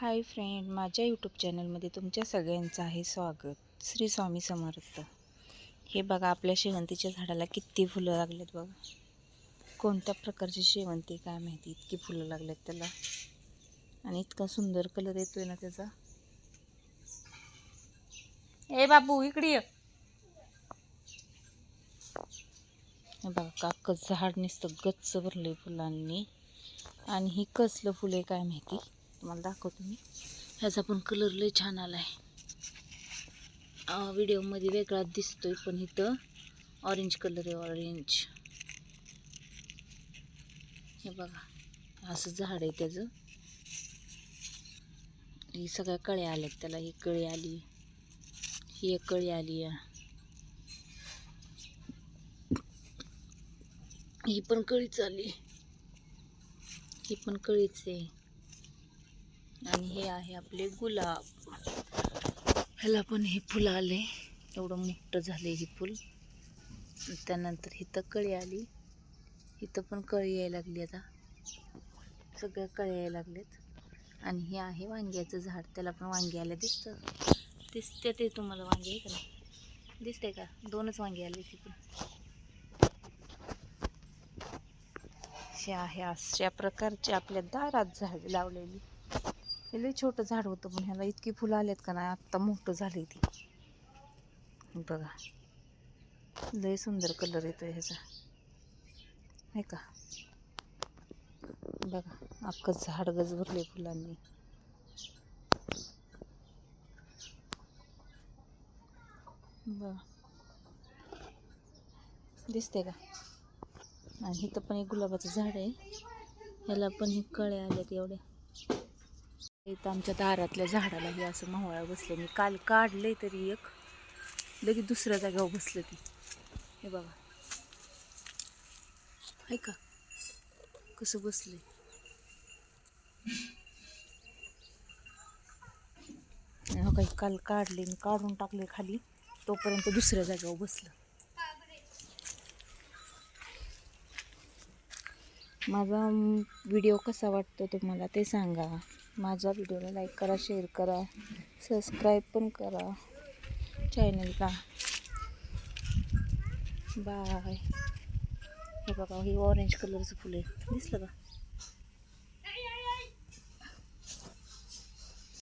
Hi friend माझ्या YouTube चॅनलमध्ये तुमच्या सगळ्यांचं आहे स्वागत. श्री स्वामी समर्थ. हे बघा आपल्या शेवंतीच्या झाडाला किती फुलं लागलेत बघा. कोणत्या प्रकारची शेवंती काय माहिती इतकी फुलं लागलेत त्याला. आणि इतका सुंदर कलर येतोय ना त्याचा. ए बाबू इकडे ये. बघा काक झाड नुसतं गच्च भरलंय फुलांनी. आणि ही कसलं फुलं आहे काय माहिती? तुम्हाला दाखवतो मी. ह्याचा पण कलर लय छान आला आहे व्हिडिओमध्ये वेगळाच दिसतोय पण इथं ऑरेंज कलर आहे ऑरेंज हे बघा असं झाड आहे त्याचं. ही सगळ्या कळ्या आल्या त्याला ही कळी आली ही एक कळी आली आहे ही पण कळीच आली. ही पण कळीच आहे. आणि हे आहे आपले गुलाब. ह्याला पण हे फुलं आले. एवढं मोठं झाले हे फुल. त्यानंतर इथं कळी आली. इथं पण कळी यायला लागली आता. सगळ्या कळ्या यायला लागलेत आणि हे आहे वांग्याचं झाड. त्याला पण वांगी आल्या दिसतं? दिसते ते तुम्हाला वांगे आहे का नाही? दिसतंय का? दोनच वांगे आले तिथून असे आहे अशा प्रकारचे आपल्या दारात झाड लावलेली. हे लई छोटं झाड होतं पण ह्याला इतकी फुलं आलेत का नाही आत्ता मोठं झाली ती. बघा. लई सुंदर कलर येतो ह्याचा. नाही का? बघा अख्खं झाड गज भरले फुलांनी. बघा. दिसते का? आणि इथं पण एक गुलाबाचं झाड आहे. ह्याला पण हे कळे आलेत एवढ्या. इथं आमच्या दारातल्या झाडाला हे असं मावळा बसलं. मी काल काढले तरी एक लगेच दुसऱ्या जागेवर बसलं ती. हे बघा. आहे का? कसं बसले हो काही काल काढले मी काढून टाकले खाली. तोपर्यंत दुसऱ्या जागेवर बसलं. माझा व्हिडिओ कसा वाटतो तुम्हाला ते सांगा. माझ्या व्हिडिओला लाईक करा शेअर करा सबस्क्राईब पण करा चॅनलला. बाय. हे बघा हे ऑरेंज कलरचं फुलं आहे. दिसलं का?